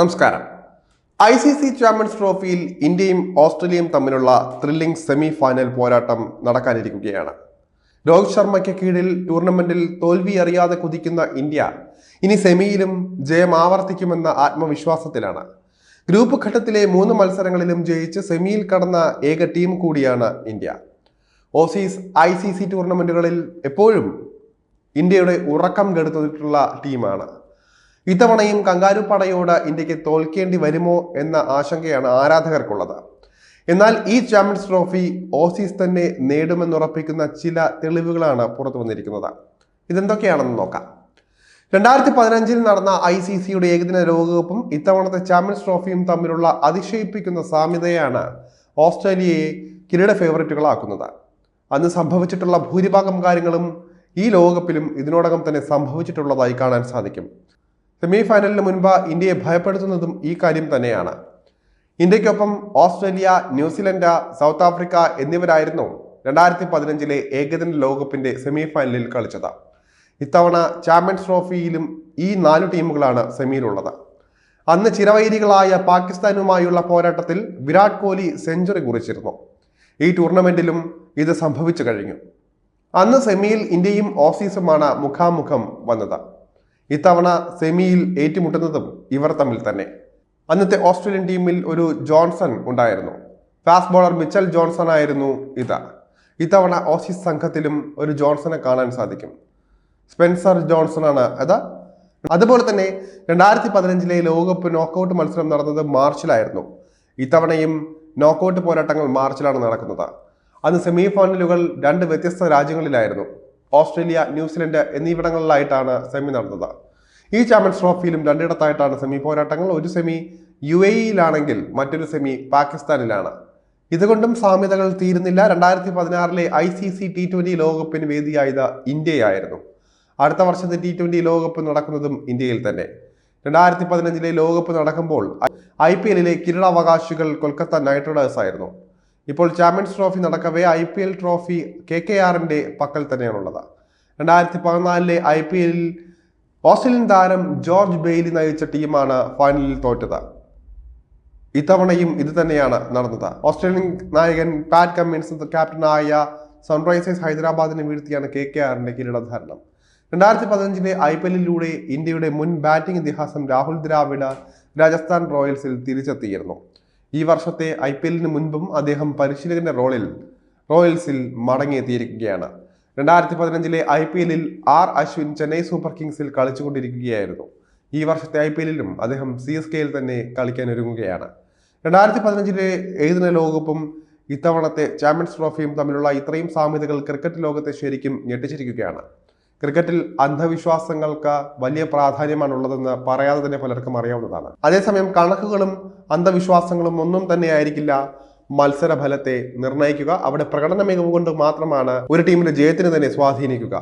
നമസ്കാരം. I C C champions ട്രോഫിയിൽ ഇന്ത്യയും ഓസ്ട്രേലിയയും തമ്മിലുള്ള ത്രില്ലിംഗ് സെമി ഫൈനൽ പോരാട്ടം നടക്കാനിരിക്കുകയാണ്. രോഹിത് ശർമ്മയ്ക്ക് കീഴിൽ ടൂർണമെന്റിൽ തോൽവി അറിയാതെ കുതിക്കുന്ന ഇന്ത്യ ഇനി സെമിയിലും ജയം ആവർത്തിക്കുമെന്ന ആത്മവിശ്വാസത്തിലാണ്. ഗ്രൂപ്പ് ഘട്ടത്തിലെ മൂന്ന് മത്സരങ്ങളിലും ജയിച്ച് സെമിയിൽ കടന്ന ഏക ടീം കൂടിയാണ് India. Aussies I C C ടൂർണമെന്റുകളിൽ എപ്പോഴും ഇന്ത്യയുടെ ഉറക്കം കെടുത്തിട്ടുള്ള ടീമാണ് ഇത്തവണയും കങ്കാരു പടയോട് ഇന്ത്യയ്ക്ക് തോൽക്കേണ്ടി വരുമോ എന്ന ആശങ്കയാണ് ആരാധകർക്കുള്ളത്. എന്നാൽ ഈ ചാമ്പ്യൻസ് ട്രോഫി ഓസീസ് തന്നെ നേടുമെന്നുറപ്പിക്കുന്ന ചില തെളിവുകളാണ് പുറത്തു വന്നിരിക്കുന്നത്. ഇതെന്തൊക്കെയാണെന്ന് നോക്കാം. രണ്ടായിരത്തി പതിനഞ്ചിൽ നടന്ന ഐ സി സിയുടെ ഏകദിന ലോകകപ്പും ഇത്തവണത്തെ ചാമ്പ്യൻസ് ട്രോഫിയും തമ്മിലുള്ള അതിശയിപ്പിക്കുന്ന സാമ്യതയാണ് ഓസ്ട്രേലിയയെ കിരീട ഫേവറേറ്റുകളാക്കുന്നത്. അന്ന് സംഭവിച്ചിട്ടുള്ള ഭൂരിഭാഗം കാര്യങ്ങളും ഈ ലോകകപ്പിലും ഇതിനോടകം തന്നെ സംഭവിച്ചിട്ടുള്ളതായി കാണാൻ സാധിക്കും. സെമി ഫൈനലിന് മുൻപ് ഇന്ത്യയെ ഭയപ്പെടുത്തുന്നതും ഈ കാര്യം തന്നെയാണ്. ഇന്ത്യക്കൊപ്പം Australia New Zealand South Africa എന്നിവരായിരുന്നു രണ്ടായിരത്തി പതിനഞ്ചിലെ ഏകദിന ലോകകപ്പിന്റെ സെമി ഫൈനലിൽ കളിച്ചത്. ഇത്തവണ ചാമ്പ്യൻസ് ട്രോഫിയിലും ഈ നാല് ടീമുകളാണ് സെമിയിലുള്ളത്. അന്ന് ചിരവൈരികളായ പാകിസ്ഥാനുമായുള്ള പോരാട്ടത്തിൽ വിരാട് കോഹ്ലി സെഞ്ചുറി കുറിച്ചിരുന്നു. ഈ ടൂർണമെന്റിലും ഇത് സംഭവിച്ചു കഴിഞ്ഞു. അന്ന് സെമിയിൽ ഇന്ത്യയും ഓസീസുമാണ് മുഖാമുഖം വന്നത്. ഇത്തവണ സെമിയിൽ ഏറ്റുമുട്ടുന്നതും ഇവർ തമ്മിൽ തന്നെ. അന്നത്തെ ഓസ്ട്രേലിയൻ ടീമിൽ ഒരു ജോൺസൺ ഉണ്ടായിരുന്നു. ഫാസ്റ്റ് ബോളർ മിച്ചൽ ജോൺസൺ ആയിരുന്നു ഇത്. ഇത്തവണ ഓസീസ് സംഘത്തിലും ഒരു ജോൺസനെ കാണാൻ സാധിക്കും. സ്പെൻസർ ജോൺസൺ ആണ് അത്. അതുപോലെ തന്നെ രണ്ടായിരത്തി പതിനഞ്ചിലെ ലോകകപ്പ് നോക്കൌട്ട് മത്സരം നടന്നത് മാർച്ചിലായിരുന്നു. ഇത്തവണയും നോക്കൌട്ട് പോരാട്ടങ്ങൾ മാർച്ചിലാണ് നടക്കുന്നത്. അന്ന് സെമി ഫൈനലുകൾ രണ്ട് വ്യത്യസ്ത രാജ്യങ്ങളിലായിരുന്നു. ഓസ്ട്രേലിയ ന്യൂസിലൻഡ് എന്നിവിടങ്ങളിലായിട്ടാണ് സെമി നടന്നത്. ഈ ചാമ്പ്യൻസ് ട്രോഫിയിലും രണ്ടിടത്തായിട്ടാണ് സെമി പോരാട്ടങ്ങൾ. ഒരു സെമി യു എ ഇയിലാണെങ്കിൽ മറ്റൊരു സെമി പാകിസ്ഥാനിലാണ്. ഇതുകൊണ്ടും സാമ്യതകൾ തീരുന്നില്ല. രണ്ടായിരത്തി പതിനാറിലെ I C C T twenty ലോകകപ്പിന് വേദിയായത് ഇന്ത്യയായിരുന്നു. അടുത്ത വർഷത്തെ ടി ട്വന്റി ലോകകപ്പ് നടക്കുന്നതും ഇന്ത്യയിൽ തന്നെ. രണ്ടായിരത്തി പതിനഞ്ചിലെ ലോകകപ്പ് നടക്കുമ്പോൾ ഐ പി എല്ലിലെ കിരീടാവകാശികൾ കൊൽക്കത്ത നൈറ്റ് റൈഡേഴ്സ് ആയിരുന്നു ഇപ്പോൾ champions trophy നടക്കവേ I P L trophy K K ആറിന്റെ പക്കൽ തന്നെയാണുള്ളത്. രണ്ടായിരത്തി പതിനാലിലെ ഐ പി എല്ലിൽ ഓസ്ട്രേലിയൻ താരം ജോർജ് ബെയ്ലി നയിച്ച ടീമാണ് ഫൈനലിൽ തോറ്റത്. ഇത്തവണയും ഇത് തന്നെയാണ് നടന്നത്. ഓസ്ട്രേലിയൻ നായകൻ പാറ്റ് കമ്മിൻസ് ക്യാപ്റ്റനായ സൺറൈസേഴ്സ് ഹൈദരാബാദിനെ വീഴ്ത്തിയാണ് കെ കെ ആറിന്റെ കിരീടധാരണം. രണ്ടായിരത്തി പതിനഞ്ചിലെ ഐ പി എല്ലിലൂടെ ഇന്ത്യയുടെ മുൻ ബാറ്റിംഗ് ഇതിഹാസം രാഹുൽ ദ്രാവിഡ് രാജസ്ഥാൻ റോയൽസിൽ തിരിച്ചെത്തിയിരുന്നു. ഈ വർഷത്തെ ഐ പി എല്ലിന് മുൻപും അദ്ദേഹം പരിശീലകന്റെ റോളിൽ റോയൽസിൽ മടങ്ങിയെത്തിയിരിക്കുകയാണ്. രണ്ടായിരത്തി പതിനഞ്ചിലെ ഐ പി എല്ലിൽ ആർ അശ്വിൻ ചെന്നൈ സൂപ്പർ കിങ്സിൽ കളിച്ചുകൊണ്ടിരിക്കുകയായിരുന്നു. ഈ വർഷത്തെ ഐ പി എല്ലിലും അദ്ദേഹം സി എസ് കെയിൽ തന്നെ കളിക്കാൻ ഒരുങ്ങുകയാണ് രണ്ടായിരത്തി പതിനഞ്ചിലെ ഏതിന ലോകകപ്പും ഇത്തവണത്തെ ചാമ്പ്യൻസ് ട്രോഫിയും തമ്മിലുള്ള ഇത്രയും സാമ്യതകൾ ക്രിക്കറ്റ് ലോകത്തെ ശരിക്കും ഞെട്ടിച്ചിരിക്കുകയാണ്. ക്രിക്കറ്റിൽ അന്ധവിശ്വാസങ്ങൾക്ക് വലിയ പ്രാധാന്യമാണ് ഉള്ളതെന്ന് പറയാതെ തന്നെ പലർക്കും അറിയാവുന്നതാണ്. അതേസമയം കണക്കുകളും അന്ധവിശ്വാസങ്ങളും ഒന്നും തന്നെ ആയിരിക്കില്ല മത്സര ഫലത്തെ നിർണയിക്കുക അവിടെ പ്രകടന മികവ് കൊണ്ട് മാത്രമാണ് ഒരു ടീമിന്റെ ജയത്തിന് തന്നെ സ്വാധീനിക്കുക.